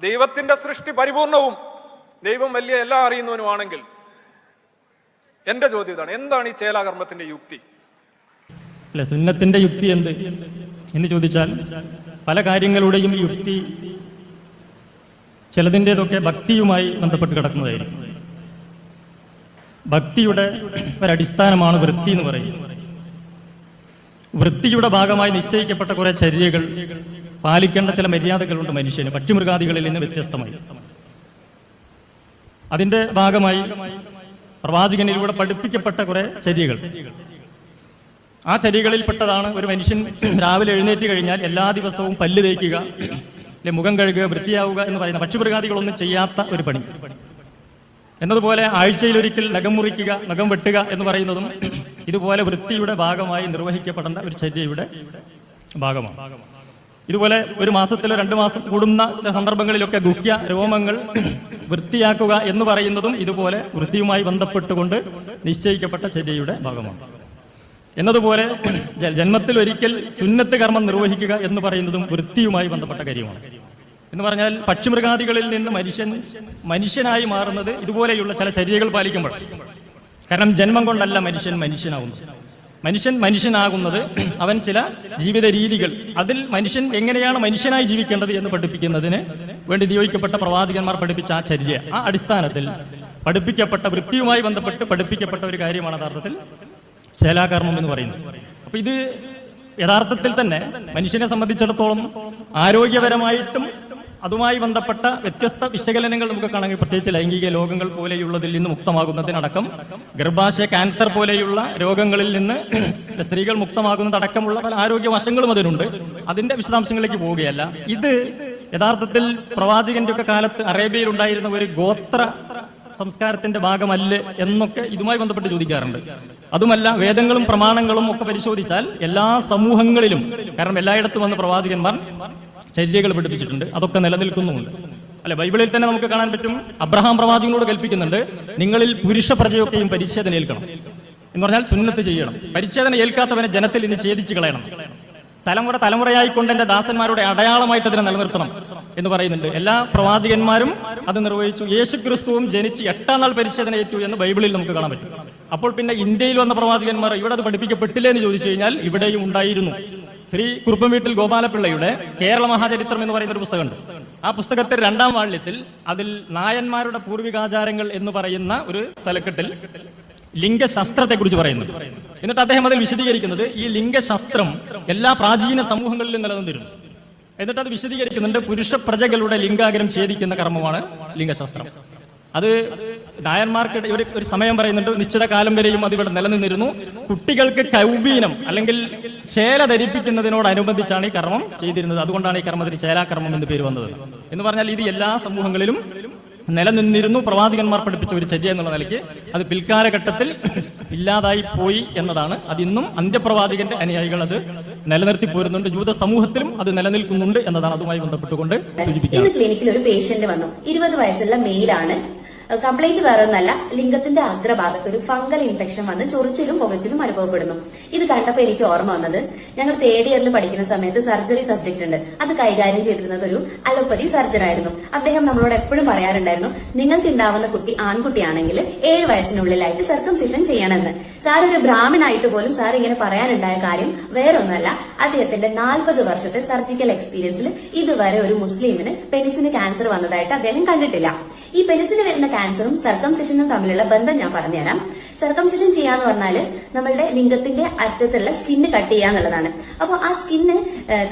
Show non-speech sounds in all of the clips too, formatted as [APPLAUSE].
ദൈവത്തിന്റെ സൃഷ്ടി പരിപൂർണവും ദൈവം വലിയ എല്ലാം അറിയുന്നവനുമാണെങ്കിൽ എന്റെ ചോദ്യം ഇതാണ്. എന്താണ് ഈ ചേലാകർമ്മത്തിന്റെ യുക്തി? അല്ല സുന്നത്തിന്റെ യുക്തി എന്ത്? എന്ന് ചോദിച്ചാൽ പല കാര്യങ്ങളുടെയും യുക്തി ചിലതിന്റെതൊക്കെ ഭക്തിയുമായി ബന്ധപ്പെട്ട് കിടക്കുന്നതായിരിക്കും. ഭക്തിയുടെ ഒരടിസ്ഥാനമാണ് വൃത്തി എന്ന് പറയുന്നത്. വൃത്തിയുടെ ഭാഗമായി നിശ്ചയിക്കപ്പെട്ട കുറെ ചര്യകൾ പാലിക്കേണ്ട ചില മര്യാദകളുണ്ട് മനുഷ്യന്. മറ്റു മൃഗാദികളിൽ നിന്ന് വ്യത്യസ്തമായി. അതിന്റെ ഭാഗമായി പ്രവാചകനിലൂടെ പഠിപ്പിക്കപ്പെട്ട കുറെ ചര്യകൾ ആ ചര്യകളിൽപ്പെട്ടതാണ് ഒരു മനുഷ്യൻ രാവിലെ എഴുന്നേറ്റ് കഴിഞ്ഞാൽ എല്ലാ ദിവസവും പല്ല് തേക്കുക അല്ലെ മുഖം കഴുകുക വൃത്തിയാവുക എന്ന് പറയുന്ന പക്ഷിമൃഗാദികളൊന്നും ചെയ്യാത്ത ഒരു പണി. എന്നതുപോലെ ആഴ്ചയിൽ ഒരിക്കൽ നഖം മുറിക്കുക നഖം വെട്ടുക എന്ന് പറയുന്നതും ഇതുപോലെ വൃത്തിയുടെ ഭാഗമായി നിർവഹിക്കപ്പെടേണ്ട ഒരു ചര്യയുടെ ഭാഗമാണ്. ഇതുപോലെ ഒരു മാസത്തിലോ രണ്ട് മാസം കൂടുന്ന സന്ദർഭങ്ങളിലൊക്കെ ഗുഹ്യ രോമങ്ങൾ [CLEARS THROAT] വൃത്തിയാക്കുക എന്ന് പറയുന്നതും ഇതുപോലെ വൃത്തിയുമായി ബന്ധപ്പെട്ടുകൊണ്ട് നിശ്ചയിക്കപ്പെട്ട ചര്യയുടെ ഭാഗമാണ്. എന്നതുപോലെ [CLEARS THROAT] ജന്മത്തിൽ ഒരിക്കൽ സുന്നത്ത് കർമ്മം നിർവഹിക്കുക എന്ന് പറയുന്നതും വൃത്തിയുമായി ബന്ധപ്പെട്ട കാര്യമാണ്. എന്ന് പറഞ്ഞാൽ പക്ഷിമൃഗാദികളിൽ നിന്ന് മനുഷ്യൻ മനുഷ്യനായി മാറുന്നത് ഇതുപോലെയുള്ള ചില ചര്യകൾ പാലിക്കുമ്പോൾ. കാരണം ജന്മം കൊണ്ടല്ല മനുഷ്യൻ മനുഷ്യനാവുന്നത്. മനുഷ്യൻ മനുഷ്യനാകുന്നത് അവൻ ചില ജീവിത രീതികൾ. അതിൽ മനുഷ്യൻ എങ്ങനെയാണ് മനുഷ്യനായി ജീവിക്കേണ്ടത് എന്ന് പഠിപ്പിക്കുന്നതിന് വേണ്ടി നിയോഗിക്കപ്പെട്ട പ്രവാചകന്മാർ പഠിപ്പിച്ച ആ ചര്യ ആ അടിസ്ഥാനത്തിൽ പഠിപ്പിക്കപ്പെട്ട വൃത്തിയുമായി ബന്ധപ്പെട്ട് പഠിപ്പിക്കപ്പെട്ട ഒരു കാര്യമാണ് യഥാർത്ഥത്തിൽ ശേലാകർമ്മം എന്ന് പറയുന്നത്. അപ്പൊ ഇത് യഥാർത്ഥത്തിൽ തന്നെ മനുഷ്യനെ സംബന്ധിച്ചിടത്തോളം ആരോഗ്യപരമായിട്ടും അതുമായി ബന്ധപ്പെട്ട വ്യത്യസ്ത വിശകലനങ്ങൾ നമുക്ക് കാണാമെങ്കിൽ പ്രത്യേകിച്ച് ലൈംഗിക രോഗങ്ങൾ പോലെയുള്ളതിൽ നിന്ന് മുക്തമാകുന്നതിനടക്കം ഗർഭാശയ ക്യാൻസർ പോലെയുള്ള രോഗങ്ങളിൽ നിന്ന് [CLEARS THROAT] സ്ത്രീകൾ മുക്തമാകുന്നതടക്കമുള്ള പല ആരോഗ്യ വശങ്ങളും അതിനുണ്ട്. അതിന്റെ വിശദാംശങ്ങളിലേക്ക് പോവുകയല്ല. ഇത് യഥാർത്ഥത്തിൽ പ്രവാചകന്റെ ഒക്കെ കാലത്ത് അറേബ്യയിൽ ഉണ്ടായിരുന്ന ഒരു ഗോത്ര സംസ്കാരത്തിന്റെ ഭാഗമല്ലേ എന്നൊക്കെ ഇതുമായി ബന്ധപ്പെട്ട് ചോദിക്കാറുണ്ട്. അതുമല്ല വേദങ്ങളും പ്രമാണങ്ങളും ഒക്കെ പരിശോധിച്ചാൽ എല്ലാ സമൂഹങ്ങളിലും കാരണം എല്ലായിടത്തും വന്ന് പ്രവാചകന്മാർ ചര്യകൾ പഠിപ്പിച്ചിട്ടുണ്ട്. അതൊക്കെ നിലനിൽക്കുന്നുമുണ്ട്. അല്ലെ ബൈബിളിൽ തന്നെ നമുക്ക് കാണാൻ പറ്റും അബ്രഹാം പ്രവാചകനോട് കൽപ്പിക്കുന്നുണ്ട് നിങ്ങളിൽ പുരുഷ പ്രജയൊക്കെയും പരിച്ഛേദന ഏൽക്കണം. എന്ന് പറഞ്ഞാൽ സുന്നത്ത് ചെയ്യണം. പരിച്ഛേദന ഏൽക്കാത്തവനെ ജനത്തിൽ ഇന്ന് ഛേദിച്ചു കളയണം. തലമുറ തലമുറയായിക്കൊണ്ട് എന്റെ ദാസന്മാരുടെ അടയാളമായിട്ട് അതിനെ നിലനിർത്തണം എന്ന് പറയുന്നുണ്ട്. എല്ലാ പ്രവാചകന്മാരും അത് നിർവഹിച്ചു. യേശു ക്രിസ്തുവും ജനിച്ച് എട്ടാം നാൾ പരിശോധന ഏറ്റു എന്ന് ബൈബിളിൽ നമുക്ക് കാണാൻ പറ്റും. അപ്പോൾ പിന്നെ ഇന്ത്യയിൽ വന്ന പ്രവാചകന്മാർ ഇവിടെ അത് പഠിപ്പിക്കപ്പെട്ടില്ലേ എന്ന് ചോദിച്ചു കഴിഞ്ഞാൽ ഇവിടെയും ഉണ്ടായിരുന്നു. ശ്രീ കുറുപ്പം വീട്ടിൽ ഗോപാലപിള്ളയുടെ കേരള മഹാചരിത്രം എന്ന് പറയുന്ന ഒരു പുസ്തകമുണ്ട്. ആ പുസ്തകത്തെ രണ്ടാം വാള്യത്തിൽ അതിൽ നായന്മാരുടെ പൂർവികാചാരങ്ങൾ എന്ന് പറയുന്ന ഒരു തലക്കെട്ടിൽ ലിംഗശാസ്ത്രത്തെ കുറിച്ച് പറയുന്നു എന്നിട്ട് അദ്ദേഹം അതിൽ വിശദീകരിക്കുന്നത് ഈ ലിംഗശാസ്ത്രം എല്ലാ പ്രാചീന സമൂഹങ്ങളിലും നിലനിന്നിരുന്നു. എന്നിട്ട് അത് വിശദീകരിക്കുന്നുണ്ട് പുരുഷ പ്രജകളുടെ ലിംഗാഗ്രം ഛേദിക്കുന്ന കർമ്മമാണ് ലിംഗശാസ്ത്രം. അത് നായന്മാർക്ക് ഒരു ഒരു സമയം പറയുന്നുണ്ട് നിശ്ചിത കാലം വരെയും അത് ഇവിടെ നിലനിന്നിരുന്നു. കുട്ടികൾക്ക് കൗബീനം അല്ലെങ്കിൽ ചേല ധരിപ്പിക്കുന്നതിനോടനുബന്ധിച്ചാണ് ഈ കർമ്മം ചെയ്തിരുന്നത്. അതുകൊണ്ടാണ് ഈ കർമ്മത്തിന് ചേലാകർമ്മം എന്ന് പേര് വന്നത്. എന്ന് പറഞ്ഞാൽ ഇത് എല്ലാ സമൂഹങ്ങളിലും നിലനിന്നിരുന്നു. പ്രവാചകന്മാർ പഠിപ്പിച്ച ഒരു ചര്യ എന്നുള്ള നിലയ്ക്ക് അത് പിൽക്കാലഘട്ടത്തിൽ ഇല്ലാതായി പോയി എന്നതാണ്. അതിന്നും അന്ത്യപ്രവാചകന്റെ അനുയായികൾ അത് നിലനിർത്തി പോരുന്നുണ്ട്. ജൂത സമൂഹത്തിലും അത് നിലനിൽക്കുന്നുണ്ട് എന്നതാണ് അതുമായി ബന്ധപ്പെട്ടുകൊണ്ട് സൂചിപ്പിക്കുന്നത് ക്ലിനിക്കിൽ ഒരു പേഷ്യന്റ് വന്നു. ഇരുപത് വയസ്സുള്ള മെയിലാണ് കംപ്ലൈന്റ് വേറെ ഒന്നല്ല ലിംഗത്തിന്റെ അഗ്രഭാഗത്ത് ഒരു ഫംഗൽ ഇൻഫെക്ഷൻ വന്ന് ചൊറിച്ചിലും പുകച്ചിലും അനുഭവപ്പെടുന്നു. ഇത് കണ്ടപ്പോൾ എനിക്ക് ഓർമ്മ വന്നത് ഞങ്ങൾ തേർഡ് ഇയറിൽ പഠിക്കുന്ന സമയത്ത് സർജറി സബ്ജക്ട് ഉണ്ട്. അത് കൈകാര്യം ചെയ്തിരുന്നത് ഒരു അലോപ്പതി സർജൻ ആയിരുന്നു. അദ്ദേഹം നമ്മളോട് എപ്പോഴും പറയാറുണ്ടായിരുന്നു നിങ്ങൾക്ക് ഉണ്ടാവുന്ന കുട്ടി ആൺകുട്ടിയാണെങ്കിൽ ഏഴ് വയസ്സിനുള്ളിലായിട്ട് സർക്കംസിഷൻ ചെയ്യണമെന്ന്. സാർ ഒരു ബ്രാഹ്മണായിട്ട് പോലും സാർ ഇങ്ങനെ പറയാനുണ്ടായ കാര്യം വേറൊന്നല്ല അദ്ദേഹത്തിന്റെ നാൽപ്പത് വർഷത്തെ സർജിക്കൽ എക്സ്പീരിയൻസിൽ ഇതുവരെ ഒരു മുസ്ലിമിന് പെനിസിന് ക്യാൻസർ വന്നതായിട്ട് അദ്ദേഹം കണ്ടിട്ടില്ല. ഈ പെനിസിന് വരുന്ന ക്യാൻസറും സർക്കംസിഷനും തമ്മിലുള്ള ബന്ധം ഞാൻ പറഞ്ഞുതരാം. സർക്കംസിഷൻ ചെയ്യാന്ന് പറഞ്ഞാൽ നമ്മളുടെ ലിംഗത്തിന്റെ അറ്റത്തുള്ള സ്കിന്ന് കട്ട് ചെയ്യുക എന്നുള്ളതാണ്. അപ്പൊ ആ സ്കിന്ന്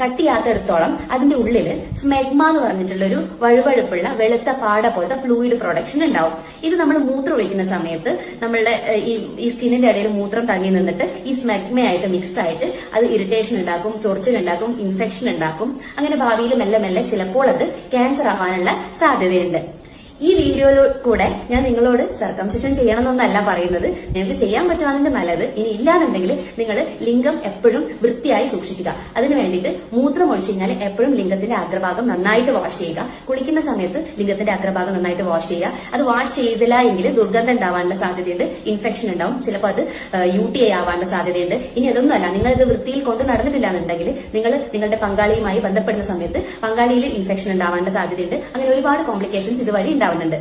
കട്ട് ചെയ്യാത്തടത്തോളം അതിന്റെ ഉള്ളിൽ സ്മെഗ്മ എന്ന് പറഞ്ഞിട്ടുള്ള ഒരു വഴുവഴുപ്പുള്ള വെളുത്ത പാട പോലത്തെ ഫ്ലൂയിഡ് പ്രൊഡക്ഷൻ ഉണ്ടാവും. ഇത് നമ്മൾ മൂത്രം ഒഴിക്കുന്ന സമയത്ത് നമ്മളുടെ ഈ സ്കിന്നിന്റെ ഇടയിൽ മൂത്രം തങ്ങി നിന്നിട്ട് ഈ സ്മെഗ്മയായിട്ട് മിക്സ് ആയിട്ട് അത് ഇറിറ്റേഷൻ ഉണ്ടാക്കും ചൊറിച്ചിൽ ഉണ്ടാക്കും ഇൻഫെക്ഷൻ ഉണ്ടാക്കും. അങ്ങനെ ഭാവിയിൽ മെല്ലെ മെല്ലെ ചിലപ്പോൾ അത് ക്യാൻസർ ആവാനുള്ള സാധ്യതയുണ്ട്. ഈ വീഡിയോയിൽ കൂടെ ഞാൻ നിങ്ങളോട് സർക്കംസിഷൻ ചെയ്യണമെന്നല്ല പറയുന്നത്. നിങ്ങൾക്ക് ചെയ്യാൻ പറ്റുവാണെങ്കിൽ നല്ലത്. ഇനി ഇല്ലാന്നുണ്ടെങ്കിൽ നിങ്ങൾ ലിംഗം എപ്പോഴും വൃത്തിയായി സൂക്ഷിക്കുക. അതിന് വേണ്ടിയിട്ട് മൂത്രം ഒഴിച്ചു കഴിഞ്ഞാൽ എപ്പോഴും ലിംഗത്തിന്റെ അഗ്രഭാഗം നന്നായിട്ട് വാഷ് ചെയ്യുക. കുളിക്കുന്ന സമയത്ത് ലിംഗത്തിന്റെ അഗ്രഭാഗം നന്നായിട്ട് വാഷ് ചെയ്യുക. അത് വാഷ് ചെയ്തില്ല എങ്കിൽ ദുർഗന്ധം ഉണ്ടാവാനുള്ള സാധ്യതയുണ്ട്. ഇൻഫെക്ഷൻ ഉണ്ടാവും. ചിലപ്പോൾ അത് യു ടി ഐ ആവാനുള്ള സാധ്യതയുണ്ട്. ഇനി അതൊന്നുമല്ല. നിങ്ങൾ ഇത് വൃത്തിയിൽ കൊണ്ട് നടന്നിട്ടില്ല എന്നുണ്ടെങ്കിൽ നിങ്ങൾ നിങ്ങളുടെ പങ്കാളിയുമായി ബന്ധപ്പെടുന്ന സമയത്ത് പങ്കാളിയിൽ ഇൻഫെക്ഷൻ ഉണ്ടാവാനുള്ള സാധ്യതയുണ്ട്. അങ്ങനെ ഒരുപാട് കോംപ്ലിക്കേഷൻസ് ഇതുവഴി ഉണ്ടാവുന്നുണ്ട്